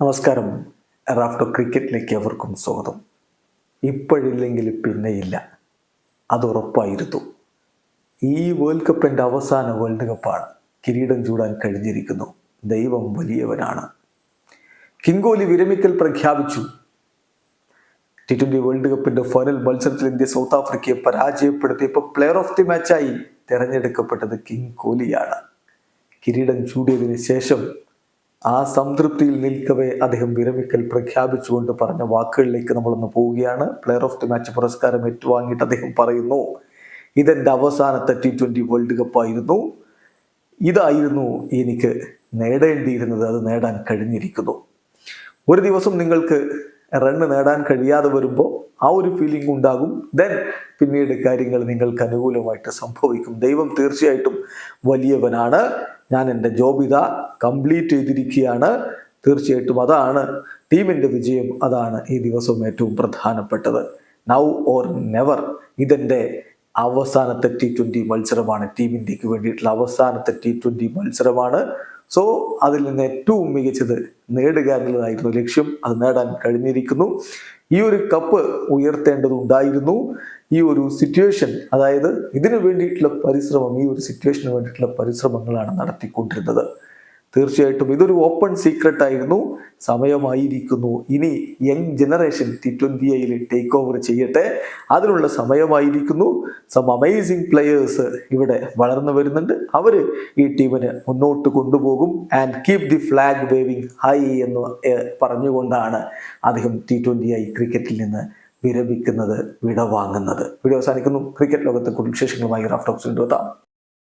നമസ്കാരം. റാഫ്റ്റോ ക്രിക്കറ്റിലേക്ക് അവർക്കും സ്വാഗതം. ഇപ്പോഴില്ലെങ്കിൽ പിന്നെയില്ല. അത് ഉറപ്പായിരുന്നു. ഈ വേൾഡ് കപ്പിന്റെ അവസാന വേൾഡ് കപ്പാണ് കിരീടം ചൂടാൻ കഴിഞ്ഞിരിക്കുന്നു. ദൈവം വലിയവനാണ്. കിങ്കോലി വിരമിക്കൽ പ്രഖ്യാപിച്ചു. ടി ട്വന്റി വേൾഡ് കപ്പിന്റെ ഫൈനൽ മത്സരത്തിൽ India south ആഫ്രിക്കയെ പരാജയപ്പെടുത്തിയപ്പോൾ player of the മാച്ചായി തിരഞ്ഞെടുക്കപ്പെട്ടത് കിങ് കോഹ്ലിയാണ് കിരീടം ചൂടിയതിനു ശേഷം ആ സംതൃപ്തിയിൽ നിൽക്കവേ അദ്ദേഹം വിരമിക്കൽ പ്രഖ്യാപിച്ചുകൊണ്ട് പറഞ്ഞ വാക്കുകളിലേക്ക് നമ്മളൊന്ന് പോവുകയാണ്. പ്ലെയർ ഓഫ് ദി മാച്ച് പുരസ്കാരം ഏറ്റുവാങ്ങിയിട്ട് അദ്ദേഹം പറയുന്നു ഇതെന്റെ അവസാനത്തെ ടി ട്വന്റി വേൾഡ് കപ്പായിരുന്നു ഇതായിരുന്നു എനിക്ക് നേടേണ്ടിയിരുന്നത്. അത് നേടാൻ കഴിഞ്ഞിരിക്കുന്നു. ഒരു ദിവസം നിങ്ങൾക്ക് റണ്ണ് നേടാൻ കഴിയാതെ വരുമ്പോൾ ആ ഒരു ഫീലിംഗ് ഉണ്ടാകും. ദെൻ പിന്നീട് കാര്യങ്ങൾ നിങ്ങൾക്ക് അനുകൂലമായിട്ട് സംഭവിക്കും. ദൈവം തീർച്ചയായിട്ടും വലിയവനാണ്. ഞാൻ എന്റെ ജോബ് ഇതാ കംപ്ലീറ്റ് ചെയ്തിരിക്കുകയാണ്. തീർച്ചയായിട്ടും അതാണ് ടീമിന്റെ വിജയം. അതാണ് ഈ ദിവസവും ഏറ്റവും പ്രധാനപ്പെട്ടത്. നൗ ഓർ നെവർ ഇതെന്റെ അവസാനത്തെ ടി ട്വന്റി മത്സരമാണ്. ടീം ഇന്ത്യയ്ക്ക് വേണ്ടിയിട്ടുള്ള അവസാനത്തെ ടി ട്വന്റി മത്സരമാണ്. സോ അതിൽ നിന്ന് ഏറ്റവും മികച്ചത് നേടുക എന്നുള്ളതായിരുന്നു ലക്ഷ്യം. അത് നേടാൻ കഴിഞ്ഞിരിക്കുന്നു. ഈ ഒരു കപ്പ് ഉയർത്തേണ്ടതുണ്ടായിരുന്നു ഈ ഒരു സിറ്റുവേഷൻ അതായത് ഇതിനു വേണ്ടിയിട്ടുള്ള പരിശ്രമം ഈ ഒരു സിറ്റുവേഷന് വേണ്ടിയിട്ടുള്ള പരിശ്രമങ്ങളാണ് നടത്തിക്കൊണ്ടിരുന്നത്. തീർച്ചയായിട്ടും ഇതൊരു ഓപ്പൺ സീക്രട്ട് ആയിരുന്നു. സമയമായിരിക്കുന്നു. ഇനി യങ് ജനറേഷൻ ടി ട്വന്റി ഐയിൽ ടേക്ക് ഓവർ ചെയ്യട്ടെ. അതിനുള്ള സമയമായിരിക്കുന്നു. സം അമേസിങ് പ്ലെയേഴ്സ് ഇവിടെ വളർന്നു വരുന്നുണ്ട്. അവർ ഈ ടീമിനെ മുന്നോട്ട് കൊണ്ടുപോകും. And keep the flag waving high എന്ന് പറഞ്ഞുകൊണ്ടാണ് അദ്ദേഹം ടി ട്വന്റി ഐ ക്രിക്കറ്റിൽ നിന്ന് വിരമിക്കുന്നത് വിടവാങ്ങുന്നത്. വീഡിയോ അവസാനിക്കുന്നു. ക്രിക്കറ്റ് ലോകത്തെ കൂടുതൽ വിശേഷങ്ങളുമായി റാഫ്റ്റോക്സിൽ എത്താം